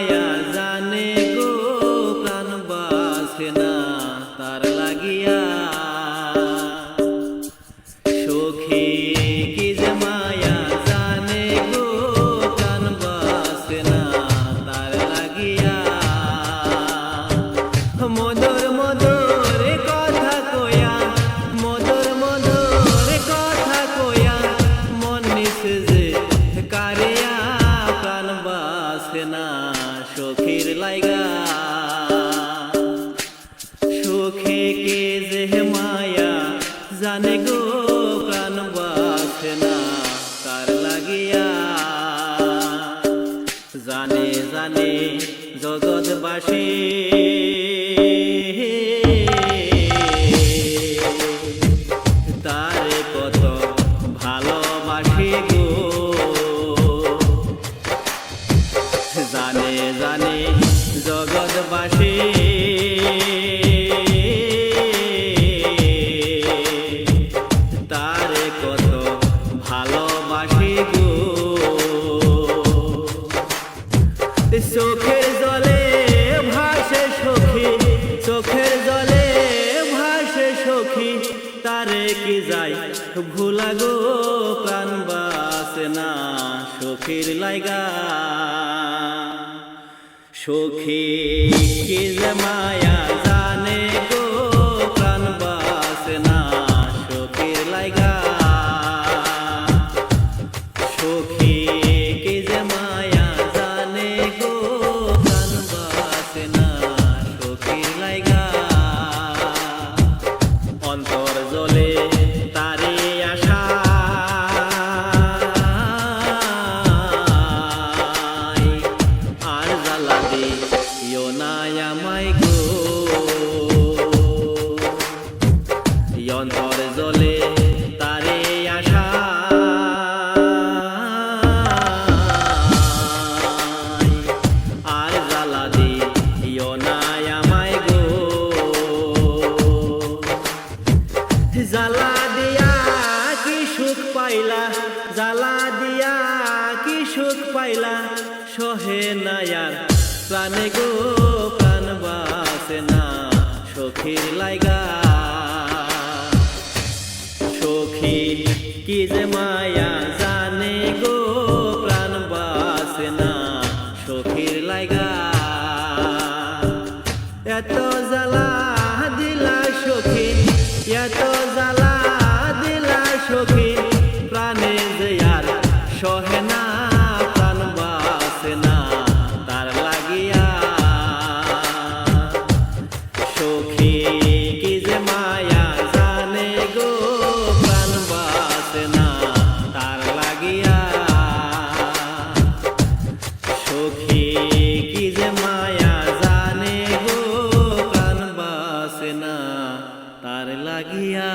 মায়া জানে গো প্রাণ বাসে না তার লাগিয়া। সখী সুখে কে যে মায়া জানে গো প্রাণ বাসে না কার লাগিয়া জানে জানে জগৎবাসী তারে কি যাই? ভুলা গো প্রাণ বাসে না সখীর লাইগা। সখী কি যে অন্তর জলে তারে আশা। আর জ্বালা দে নাই আমায় গো। জ্বালা দিয়া কি সুখ পাইলা? জ্বালা দিয়া কি সুখ পাইলা? সহে নায়ার প্রাণে গো, প্রাণ বাসে না। সখীর লাইগা কি যে মায়া লাগিয়া